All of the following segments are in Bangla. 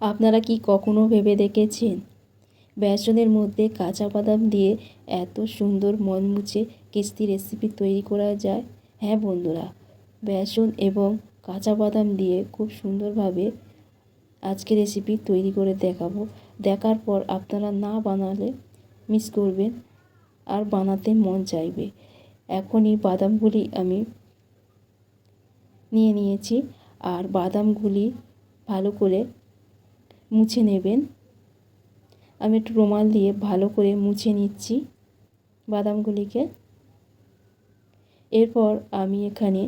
আপনারা কি কখনো ভেবে দেখেছেন? বেসনের মধ্যে কাঁচা বাদাম দিয়ে এত সুন্দর মন মুছে কিস্তি রেসিপি তৈরি করা যায়? হ্যাঁ বন্ধুরা বেসন এবং কাঁচা বাদাম দিয়ে খুব সুন্দরভাবে আজকে রেসিপি তৈরি করে দেখাবো। দেখার পর আপনারা না বানালে মিস করবেন আর বানাতে মন চাইবে। এখনই বাদামগুলি আমি নিয়ে নিয়েছি আর বাদামগুলি ভালো করে মুছে নেবেন। আমি একটু রুমাল দিয়ে ভালো করে মুছে নিচ্ছি বাদামগুলিকে। এরপর আমি এখানে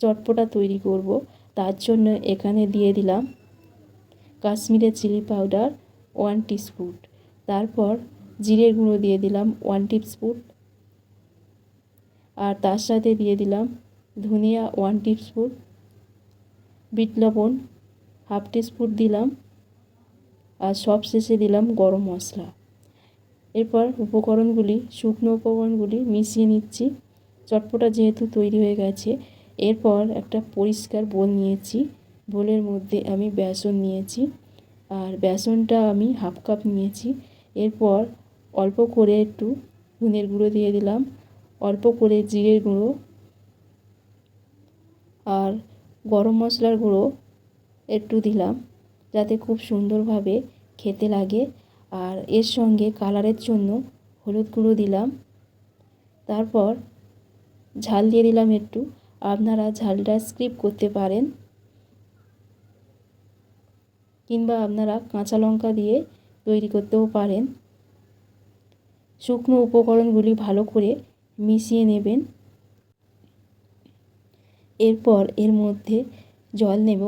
চটপটা তৈরি করব। তার জন্য এখানে দিয়ে দিলাম কাশ্মীরের চিলি পাউডার ওয়ান টিস্পুন। তারপর জিরের গুঁড়ো দিয়ে দিলাম ওয়ান টিস্পুন। আর তার সাথে দিয়ে দিলাম ধনিয়া ওয়ান টিস্পুন। বিট লবণ হাফ টিস্পুন দিলাম আর সব শেষে দিলাম গরম মশলা। এরপর উপকরণগুলি, শুকনো উপকরণগুলি মিশিয়ে নিচ্ছি। চটপটা যেহেতু তৈরি হয়ে গেছে, এরপর একটা পরিষ্কার বোল নিয়েছি। বোলের মধ্যে আমি বেসন নিয়েছি আর বেসনটা আমি হাফ কাপ নিয়েছি। এরপর অল্প করে একটু ধনের গুঁড়ো দিয়ে দিলাম, অল্প করে জিরের গুঁড়ো আর গরম মশলার গুঁড়ো একটু দিলাম, যাতে খুব সুন্দরভাবে খেতে লাগে। আর এর সঙ্গে কালারের জন্য হলুদ গুঁড়ো দিলাম। তারপর ঝাল দিয়ে দিলাম একটু। আপনারা ঝালটা স্ক্রিপ করতে পারেন। কিংবা আপনারা কাঁচা লঙ্কা দিয়ে তৈরি করতেও পারেন। শুকনো উপকরণগুলি ভালো করে মিশিয়ে নেবেন। এরপর এর মধ্যে জল নেব।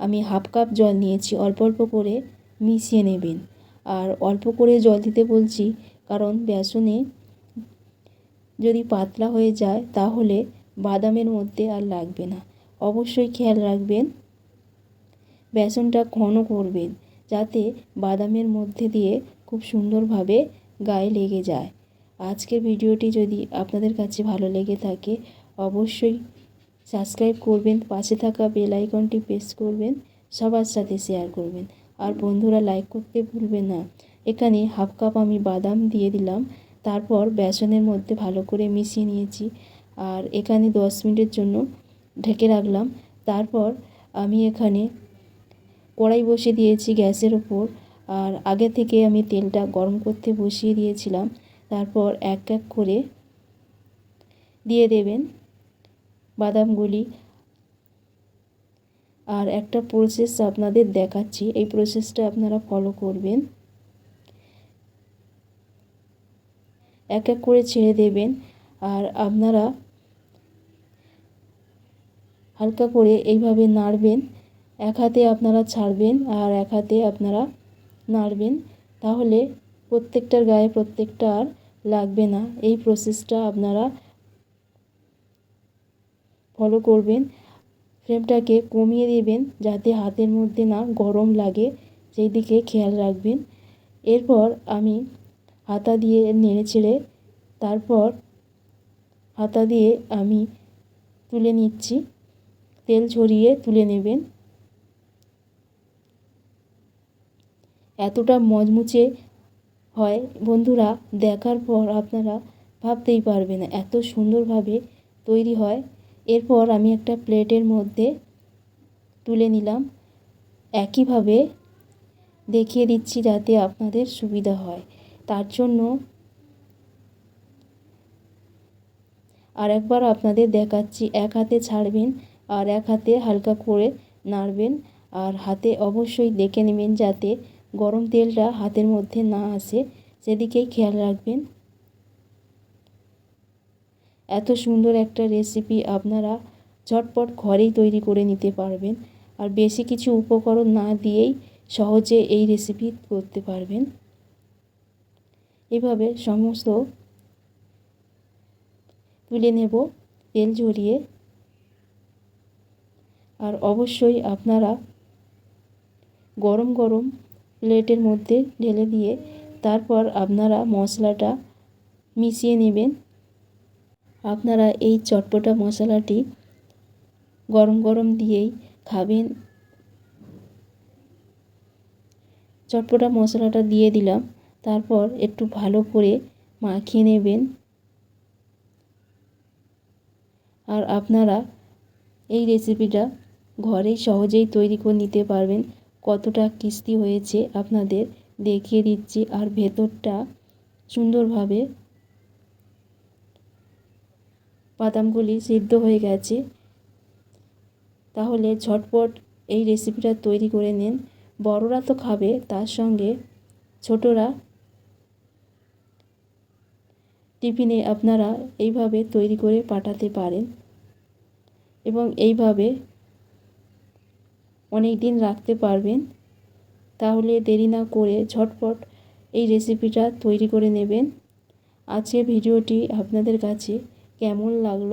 আমি হাফ কাপ জল নিয়েছি, অল্প অল্প করে মিশিয়ে নেবেন। আর অল্প করে জল দিতে বলছি, কারণ বেসনে যদি পাতলা হয়ে যায়, তাহলে বাদামের মধ্যে আর লাগবে না। অবশ্যই খেয়াল রাখবেন, বেসনটা ঘন করবেন, যাতে বাদামের মধ্যে দিয়ে খুব সুন্দরভাবে গায়ে লেগে যায়। আজকের ভিডিওটি যদি আপনাদের কাছে ভালো লেগে থাকে, অবশ্যই সাবস্ক্রাইব করবেন, পাশে থাকা বেল আইকনটি প্রেস করবেন, সবার সাথে শেয়ার করবেন। আর বন্ধুরা লাইক করতে ভুলবেন না। এখানে হাফ কাপ আমি বাদাম দিয়ে দিলাম। তারপর বেসনের মধ্যে ভালো করে মিশিয়ে নিয়েছি। আর এখানে দশ মিনিটের জন্য ঢেকে রাখলাম। তারপর আমি এখানে কড়াই বসিয়ে দিয়েছি গ্যাসের ওপর। আর আগে থেকে আমি তেলটা গরম করতে বসিয়ে দিয়েছিলাম। তারপর এক এক করে দিয়ে দেবেন। বাদামগুলি। আর একটা প্রসেস আপনাদের দেখাচ্ছি। এই প্রসেসটা আপনারা ফলো করবেন। এক এক করে ছেড়ে দেবেন। আর আপনারা হালকা করে এইভাবে নাড়বেন। এক হাতে আপনারা ছাড়বেন আর এক হাতে আপনারা নাড়বেন। তাহলে প্রত্যেকটার গায়ে প্রত্যেকটা আর লাগবে না। এই প্রসেসটা আপনারা ফলো করবেন। ফ্লেমটাকে কমিয়ে দেবেন যাতে হাতের মধ্যে না গরম লাগে, সেই দিকে খেয়াল রাখবেন। এরপর আমি হাতা দিয়ে নেড়ে ছেড়ে তারপর হাতা দিয়ে আমি তুলে নিচ্ছি। তেল ছড়িয়ে তুলে নেবেন। এতটা মজমুচে হয় বন্ধুরা, দেখার পর আপনারা ভাবতেই পারবে না এত সুন্দরভাবে তৈরি হয়। এরপর আমি একটা প্লেটের মধ্যে তুলে নিলাম। একইভাবে দেখিয়ে দিচ্ছি যাতে আপনাদের সুবিধা হয়। তার জন্য আর একবার আপনাদের দেখাচ্ছি, এক হাতে ছাড়বেন আর এক হাতে হালকা করে নাড়বেন আর হাতে অবশ্যই দেখে নেবেন যাতে গরম তেলটা হাতের মধ্যে না আসে। সেদিকেই খেয়াল রাখবেন। এত সুন্দর একটা রেসিপি আপনারা ঝটপট ঘরেই তৈরি করে নিতে পারবেন। আর বেশি কিছু উপকরণ না দিয়েই সহজে এই রেসিপি করতে পারবেন। এভাবে সমস্ত তুলে নেব, তেল ঝরিয়ে। আর অবশ্যই আপনারা গরম গরম প্লেটের মধ্যে ঢেলে দিয়ে তারপর আপনারা মশলাটা মিশিয়ে নেবেন। আপনারা এই চটপটা মশলাটি গরম গরম দিয়েই খাবেন। চটপটা মশলাটা দিয়ে দিলাম। তারপর একটু ভালো করে মাখিয়ে নেবেন। আর আপনারা এই রেসিপিটা ঘরেই সহজেই তৈরি করে নিতে পারবেন। কতটা কিস্তি হয়েছে আপনাদের দেখিয়ে দিচ্ছি। আর ভেতরটা সুন্দরভাবে বাদামগুলি সিদ্ধ হয়ে গেছে। তাহলে ঝটপট এই রেসিপিটা তৈরি করে নিন। বড়রা তো খাবে, তার সঙ্গে ছোটরা টিফিনে আপনারা এইভাবে তৈরি করে পাঠাতে পারেন। এবং এইভাবে অনেক দিন রাখতে পারবেন। তাহলে দেরি না করে ঝটপট এই রেসিপিটা তৈরি করে নেবেন। আজকের ভিডিওটি আপনাদের কাছে কেমন লাগল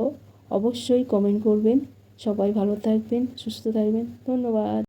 অবশ্যই কমেন্ট করবেন। সবাই ভালো থাকবেন সুস্থ থাকবেন। ধন্যবাদ।